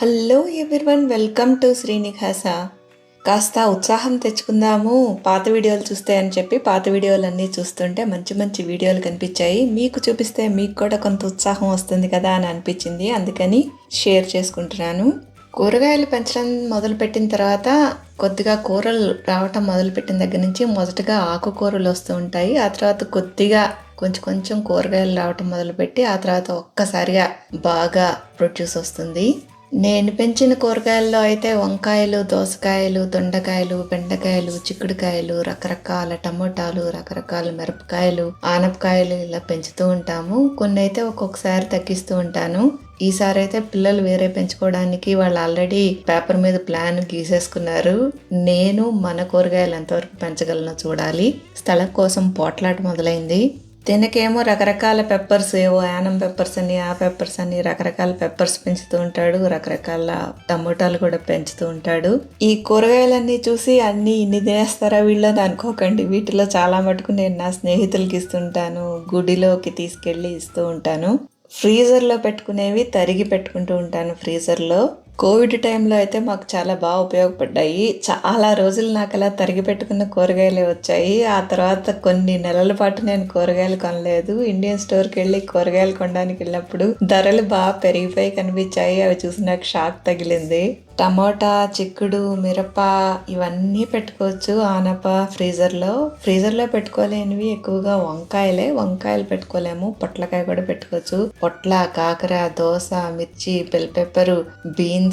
Hello everyone welcome to Srinivasa కాస్త ఉత్సాహం తెచ్చుకుందాము. పాత వీడియోలు చూస్తే అని చెప్పి పాత వీడియోలన్నీ చూస్తుంటే మంచి మంచి వీడియోలు కనిపించాయి. మీకు చూపిస్తే మీకు కూడా కొంత ఉత్సాహం వస్తుంది కదా అని అనిపించింది. అందుకని షేర్ చేసుకుంటున్నాను. కూరగాయలు పెంచడం మొదలుపెట్టిన తర్వాత కొద్దిగా కూరలు రావటం మొదలుపెట్టిన దగ్గర నుంచి మొదటగా ఆకుకూరలు వస్తూ ఉంటాయి. ఆ తర్వాత కొద్దిగా కొంచెం కొంచెం కూరగాయలు రావటం మొదలుపెట్టి ఆ తర్వాత ఒక్కసారిగా బాగా ప్రొడ్యూస్ వస్తుంది. నేను పెంచిన కూరగాయల్లో అయితే వంకాయలు దోసకాయలు దొండకాయలు బెండకాయలు చిక్కుడుకాయలు రకరకాల టమోటాలు రకరకాల మిరపకాయలు ఆనపకాయలు ఇలా పెంచుతూ ఉంటాము. కొన్ని అయితే ఒక్కొక్కసారి తగ్గిస్తూ ఉంటాను. ఈసారి అయితే పిల్లలు వేరే పెంచుకోవడానికి వాళ్ళు ఆల్రెడీ పేపర్ మీద ప్లాన్ గీసేసుకున్నారు. నేను మన కూరగాయలు ఎంతవరకు పెంచగలనో చూడాలి. స్థలం కోసం పోట్లాట మొదలైంది. తినకేమో రకరకాల పెప్పర్స్ ఏవో యానం పెప్పర్స్ అని ఆ పెప్పర్స్ అని రకరకాల పెప్పర్స్ పెంచుతూ ఉంటాడు. రకరకాల టమోటాలు కూడా పెంచుతూ ఉంటాడు. ఈ కూరగాయలన్నీ చూసి అన్ని ఇన్ని తినేస్తారా వీళ్ళని అనుకోకండి. వీటిలో చాలా మటుకు నేను నా స్నేహితులకి ఇస్తుంటాను. గుడిలోకి తీసుకెళ్ళి ఇస్తూ ఉంటాను. ఫ్రీజర్లో పెట్టుకునేవి తరిగి పెట్టుకుంటూ ఉంటాను ఫ్రీజర్లో. కోవిడ్ టైంలో అయితే మాకు చాలా బాగా ఉపయోగపడ్డాయి. చాలా రోజులు నాకు అలా తరిగి పెట్టుకున్న కూరగాయలే వచ్చాయి. ఆ తర్వాత కొన్ని నెలల పాటు నేను కూరగాయలు కొనలేదు. ఇండియన్ స్టోర్కి వెళ్ళి కూరగాయలు కొనడానికి వెళ్ళినప్పుడు ధరలు బాగా పెరిగిపోయి కనిపించాయి. అవి చూసి నాకు షాక్ తగిలింది. టమోటా చిక్కుడు మిరప ఇవన్నీ పెట్టుకోవచ్చు ఆనప ఫ్రీజర్లో. ఫ్రీజర్లో పెట్టుకోలేనివి ఎక్కువగా వంకాయలే. వంకాయలు పెట్టుకోలేము. పొట్లకాయ కూడా పెట్టుకోవచ్చు. పొట్ల కాకర దోస మిర్చి బెల్ పెప్పరు బీన్స్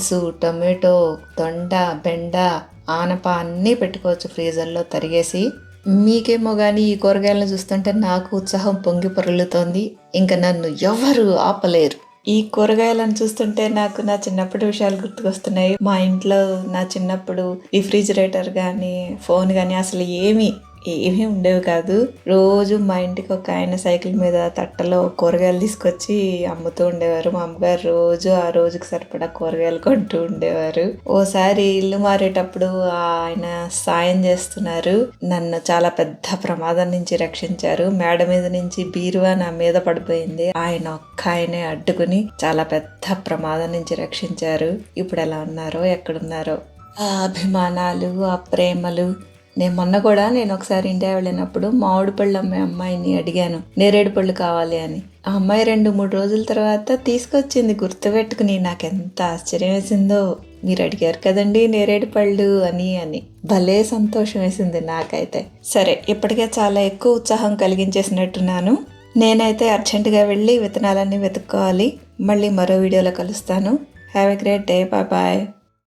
టొమాటో దొండ బెండ ఆనప అన్నీ పెట్టుకోవచ్చు ఫ్రీజర్లో తరిగేసి. మీకేమో కానీ ఈ కూరగాయలను చూస్తుంటే నాకు ఉత్సాహం పొంగి పొరలుతోంది. ఇంకా నన్ను ఎవరు ఆపలేరు. ఈ కూరగాయలను చూస్తుంటే నాకు నా చిన్నప్పటి విషయాలు గుర్తుకొస్తున్నాయి. మా ఇంట్లో నా చిన్నప్పుడు రిఫ్రిజిరేటర్ కానీ ఫోన్ కానీ అసలు ఏమి ఏమీ ఉండేవి కాదు. రోజు మా ఇంటికి ఒక ఆయన సైకిల్ మీద తట్టలో కూరగాయలు తీసుకొచ్చి అమ్ముతూ ఉండేవారు. మా అమ్మగారు రోజు ఆ రోజుకి సరిపడా కూరగాయలు కొంటూ ఉండేవారు. ఓసారి ఇల్లు మారేటప్పుడు ఆయన సాయం చేస్తున్నారు. నన్ను చాలా పెద్ద ప్రమాదం నుంచి రక్షించారు. మేడ మీద నుంచి బీరువా నా మీద పడిపోయింది. ఆయన ఒక్క ఆయనే అడ్డుకుని చాలా పెద్ద ప్రమాదం నుంచి రక్షించారు. ఇప్పుడు ఎలా ఉన్నారో ఎక్కడున్నారో. ఆ అభిమానాలు ఆ ప్రేమలు నేను మొన్న కూడా నేను ఒకసారి ఇండియా వెళ్ళినప్పుడు మామిడి పళ్ళు అమ్మాయి అమ్మాయిని అడిగాను నేరేడు పళ్ళు కావాలి అని. ఆ అమ్మాయి రెండు మూడు రోజుల తర్వాత తీసుకొచ్చింది గుర్తుపెట్టుకుని నాకు ఎంత ఆశ్చర్యం వేసిందో మీరు అడిగారు కదండి నేరేడు పళ్ళు అని అని. భలే సంతోషం వేసింది నాకైతే. సరే ఇప్పటికే చాలా ఎక్కువ ఉత్సాహం కలిగించేసినట్టున్నాను. నేనైతే అర్జెంటుగా వెళ్ళి విత్తనాలన్నీ వెతుక్కోవాలి. మళ్ళీ మరో వీడియోలో కలుస్తాను. Have a great day bye bye